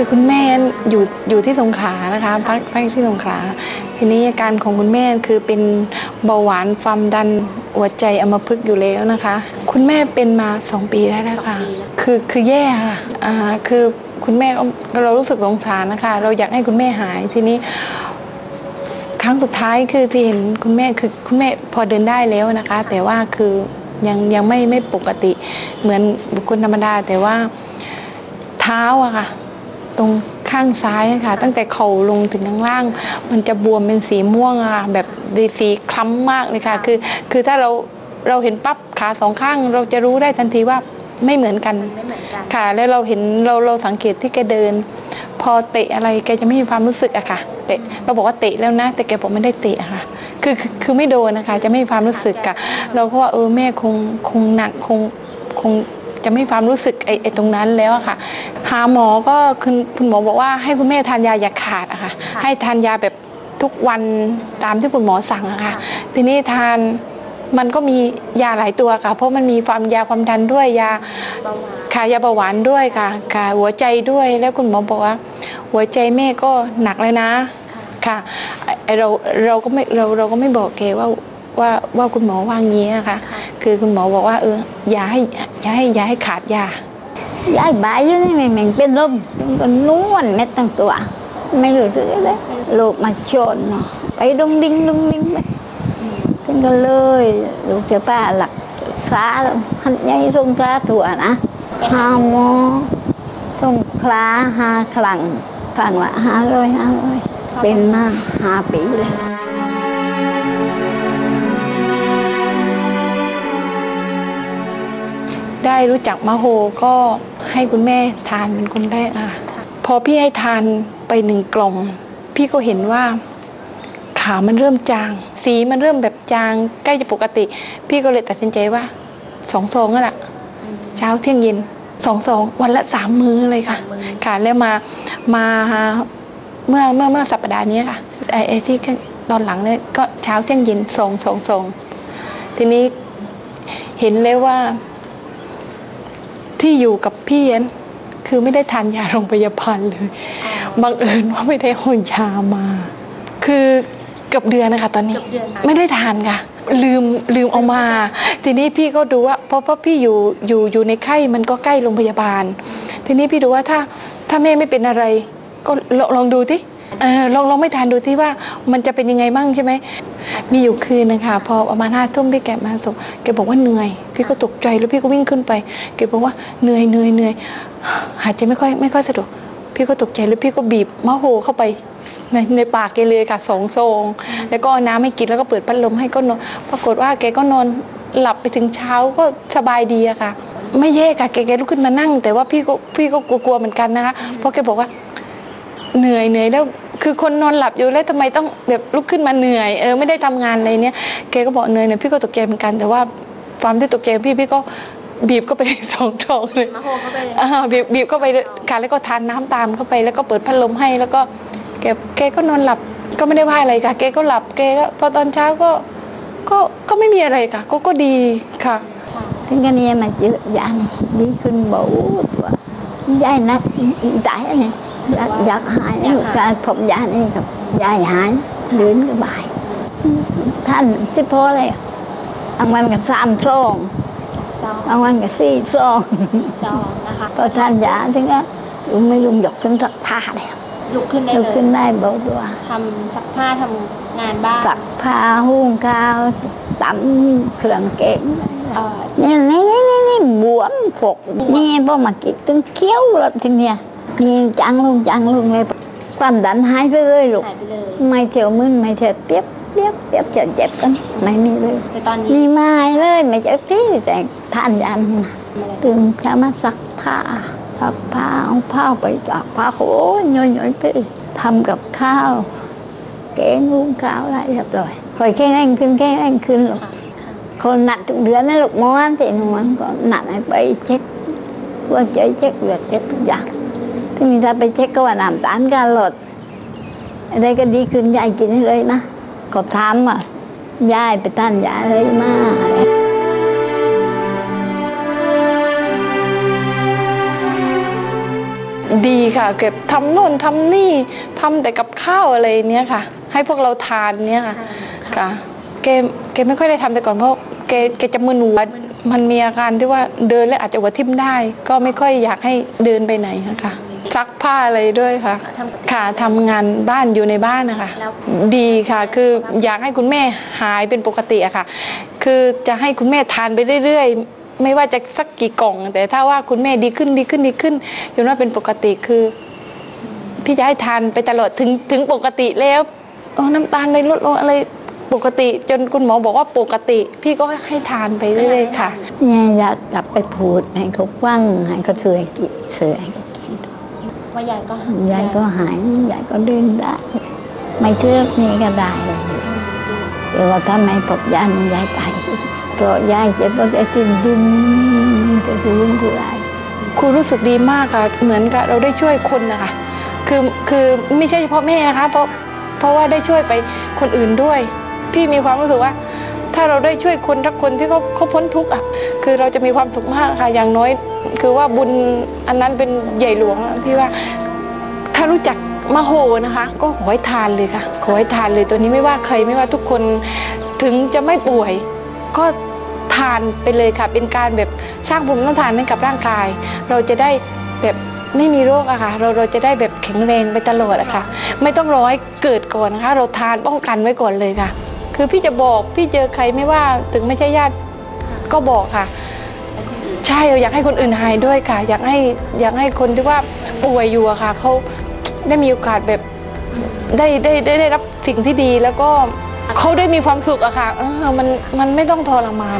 คือคุณแม่อยู่อยู่ที่สงขลานะคะพักพักที่สงขลาทีนี้อาการของคุณแม่คือเป็นเบาหวานความดันหัวใจอัมพฤกษ์อยู่แล้วนะคะ คุณแม่เป็นมาสองปีแล้วนะคะคือคือแย่ค่ะอ่าคือคุณแม่เรารู้สึกสงสารนะคะ เราอยากให้คุณแม่หายทีนี้ครั้งสุดท้ายคือที่เห็นคุณแม่คือคุณแม่พอเดินได้แล้วนะคะ แต่ว่าคือยังยังไม่ไม่ปกติเหมือนบุคคลธรรมดาแต่ว่าเท้าอะค่ะ ตรงข้างซ้ายอะค่ะ ตั้งแต่เข่าลงถึงข้างล่าง มันจะบวมเป็นสีม่วงอะค่ะแบบสีคล้ำมากเลยค่ะ คือ คือถ้าเราเราเห็นปั๊บขาสองข้าง เราจะรู้ได้ทันทีว่าไม่เหมือนกันไม่เหมือนกัน ค่ะ แล้วเราเห็นเราเราสังเกตที่แกเดิน พอเตะอะไรแกจะไม่มีความรู้สึกอะค่ะเตะเราบอกว่าเตะแล้วนะ แต่แกบอกไม่ได้เตะอะค่ะ คือคือคือไม่โดนนะคะ จะไม่มีความรู้สึกอะเราก็ว่าเออแม่คงคงหนักคงคง จะไม่มีความรู้สึกไอ้ไอ้ตรงนั้นแล้วอะค่ะ หาหมอก็คุณคุณหมอบอกว่าให้คุณแม่ทานยาอย่าขาดอะค่ะ ให้ทานยาแบบทุกวันตามที่คุณหมอสั่งอะค่ะ ทีนี้ทานมันก็มียาหลายตัวค่ะ เพราะมันมีความยาความดันด้วยยาเบาหวานค่ะยาเบาหวานด้วยค่ะค่ะ หัวใจด้วยแล้วคุณหมอบอกว่า หัวใจแม่ก็หนักเลยนะค่ะไอ้เราเราก็ไม่เราเราก็ไม่บอกแกว่า ว่าว่าคุณหมอว่างี้นะคะค่ะคือคุณหมอบอกว่าเอออย่าให้อย่าให้อย่าให้ขาดยายายบายอยู่นี่มันมันเป็นลมมันก็นวลเม็ดตั้งตัว ไม่รู้เรื่องเลยลูกมาชนเนาะไปดงดิ้งดงดิ้งไปเป็นก็เลยลูกเจ้าป้าหลักษาแล้วหันใหญ่สงคลาตัวนะหาหมอสงคลาหาคลังคลังละห้าร้อยห้าร้อยเป็นมาห้าปีเลย ได้รู้จักมะโฮก็ให้คุณแม่ทานเป็นคนแรกค่ะ พอพี่ให้ทานไปหนึ่งกล่อง พี่ก็เห็นว่าขามันเริ่มจาง สีมันเริ่มแบบจางใกล้จะปกติ พี่ก็เลยตัดสินใจว่าสองซองนั่นแหละเช้าเที่ยงเย็นสองซองวันละสามมื้อเลยค่ะค่ะแล้วมามาเมื่อเมื่อเมื่อสัปดาห์นี้ค่ะไอ้ไอ้ที่ตอนหลังเนี่ยก็เช้าเที่ยงเย็นสองสองสองทีนี้เห็นเลยว่า ที่อยู่กับพี่นั้นคือไม่ได้ทานยาโรงพยาบาลเลยบังเอิญว่าไม่ได้เอายามา คือเกือบเดือนนะคะ ตอนนี้เกือบเดือนค่ะไม่ได้ทานค่ะ ลืมลืมเอามา ทีนี้พี่ก็ดูว่าเพราะเพราะพี่อยู่อยู่อยู่ในไข้มันก็ใกล้โรงพยาบาล ทีนี้พี่ดูว่าถ้าถ้าแม่ไม่เป็นอะไร ก็ลองลองดูที่ เออลองลองไม่ทานดูที่ว่ามันจะเป็นยังไงบ้างใช่ไหม มีอยู่คืนนะคะพอประมาณห้าทุ่มพี่แกมาส่งแกบอกว่าเหนื่อย พี่ก็ตกใจแล้วพี่ก็วิ่งขึ้นไปแกบอกว่าเหนื่อยเหนื่อยเหนื่อยหายใจไม่ค่อยไม่ค่อยสะดวกพี่ก็ตกใจแล้วพี่ก็บีบมะโหเข้าไปในในปากแกเลยค่ะสองซงแล้วก็น้ำให้กินแล้วก็เปิดพัดลมให้ก็นอนปรากฏว่าแกก็นอนหลับไปถึงเช้าก็สบายดีอะค่ะ ไม่แย่ค่ะแกแกลุกขึ้นมานั่ง แต่ว่าพี่ก็พี่ก็กลัวๆเหมือนกันนะคะเพราะแกบอกว่า เหนื่อยเหนื่อยแล้วคือคนนอนหลับอยู่แล้วทำไมต้องแบบลุกขึ้นมาเหนื่อยเออไม่ได้ทำงานอะไรเนี้ยแกก็บอกเหนื่อยเนี่ยพี่ก็ตกใจเหมือนกัน แต่ว่าความที่ตกใจของพี่พี่ก็บีบเข้าไปสองซองเลยมะโฮเข้าไปเลยอ่าบีบบีบเข้าไปเลยค่ะแล้วก็ทานน้ำตามเข้าไปแล้วก็เปิดพัดลมให้แล้วก็แกแกก็นอนหลับก็ไม่ได้ว่าอะไรค่ะแกก็หลับแกก็พอตอนเช้าก็ก็ก็ไม่มีอะไรค่ะ ก็ก็ดีค่ะถึงกันเนี่ยมาเจอยานี่ดีขึ้นเบาตัวยายนักตายอันนี้อยาก อยากหายลูกชายผมยานี่ครับยายหายเดินก็บ่าย ท่านที่พอเลยบางวันกับสามซองซองบางวันกับสี่ซองซองนะคะพอท่านยาถึงก็ลุงไม่ลุงหยกถึงสักผ้าเลยลุกขึ้นได้ลุกเลยขึ้นได้เบาตัวทำซักผ้าทำงานบ้านสักผ้าหุ้งข้าวตำเครื่องเก่งเอ่อนี่นี่นี่นี่นี่บวมผกนี่พอมากินตึงเคี้ยวแล้วทีเนี้ย นี่จังลุงจังลุงเลย ความดันหายไปเลยลูก หายไปเลย ไม่เที่ยวมึนไม่เที่ยวเปียบเปียบเปียบเจ็บเจ็บกันไม่มีเลยแต่ตอนนี้มีไม้เลยไม่เจ็บที่แต่ทานยานี่นะตื่นเช้ามาซักผ้าซักผ้าเอาผ้าไปจากผ้าโอ้ยย่อยๆไปทำกับข้าวแกงหุงข้าวอะไรเรียบร้อยคอยแข็งแรงขึ้นแข็งแรงขึ้นลูกค่ะค่ะคนหนักทุกเดือนนะลูกม้อน thì nó ก็หนักให้ไปเช็คว่าใจเช็คเลือดเช็คทุกอย่าง ที่มีถ้าไปเช็คก็ว่าน้ำตาลการลดอะไรก็ดีขึ้นยายกินให้เลยนะก็ถามอะยายไปท่านยายเลยมาอะไรพดีค่ะ เก็บทำโน่นทำนี่ทำแต่กับข้าวอะไรเนี้ยค่ะ ให้พวกเราทานเนี้ยค่ะค่ะแกแกไม่ค่อยได้ทำแต่ก่อนเพราะแกแกจะมึนหัวมันมีอาการที่ว่าเดินแล้วอาจจะหัวทิ่มได้ ก็ไม่ค่อยอยากให้เดินไปไหนค่ะ ซักผ้าอะไรด้วยค่ะ ทำปกติค่ะทำงานบ้านอยู่ในบ้านนะคะแล้ว ดีค่ะ คืออยากให้คุณแม่หายเป็นปกติอะค่ะ คือจะให้คุณแม่ทานไปเรื่อยๆ ไม่ว่าจะสักกี่กล่อง แต่ถ้าว่าคุณแม่ดีขึ้นดีขึ้นดีขึ้นจนว่าเป็นปกติคือ พี่จะให้ทานไปตลอดถึงถึงปกติแล้วเออน้ำตาลเลยลดลงอะไรปกติ จนคุณหมอบอกว่าปกติ พี่ก็ให้ทานไปเรื่อยๆค่ะ เนี่ยอยากกลับไปพูดให้เขาฟังให้เขาช่วยกินช่วยให้เขากิน ว่ายายก็ยายก็หายยายก็เดินได้ ไม่เทือกนี้ก็ได้เลยแต่ว่าถ้าไม่พบยายนี่ยายตายเพราะยายเจ็บปวดไอ้ตินดินจะคือรุ่งคือไรครูรู้สึกดีมากค่ะเหมือนกับเราได้ช่วยคนนะคะคือคือไม่ใช่เฉพาะแม่นะคะ เพราะเพราะว่าได้ช่วยไปคนอื่นด้วย พี่มีความรู้สึกว่า ถ้าเราได้ช่วยคนทักคนที่เขาเขาพ้นทุกข์อะคือเราจะมีความสุขมากค่ะอย่างน้อย คือว่าบุญอันนั้นเป็นใหญ่หลวงพี่ว่าถ้ารู้จักมโหนะคะ ก็ขอให้ทานเลยค่ะ ขอให้ทานเลยตัวนี้ไม่ว่าใครไม่ว่าทุกคนถึงจะไม่ป่วย ก็ทานไปเลยค่ะ เป็นการแบบสร้างภูมิต้านทานให้กับร่างกาย เราจะได้แบบไม่มีโรคอะค่ะ เราเราจะได้แบบแข็งแรงไปตลอดอะค่ะ ไม่ต้องรอให้เกิดก่อนนะคะ เราทานป้องกันไว้ก่อนเลยค่ะ คือพี่จะบอกพี่เจอใครไม่ว่าถึงไม่ใช่ญาติก็บอกค่ะ ใช่เราอยากให้คนอื่นหายด้วยค่ะ อยากให้อยากให้คนที่ว่าป่วยอยู่อะค่ะเขาได้มีโอกาสแบบได้ได้ได้ได้รับสิ่งที่ดีแล้วก็เขาได้มีความสุขอะค่ะมันมันไม่ต้องทรมาน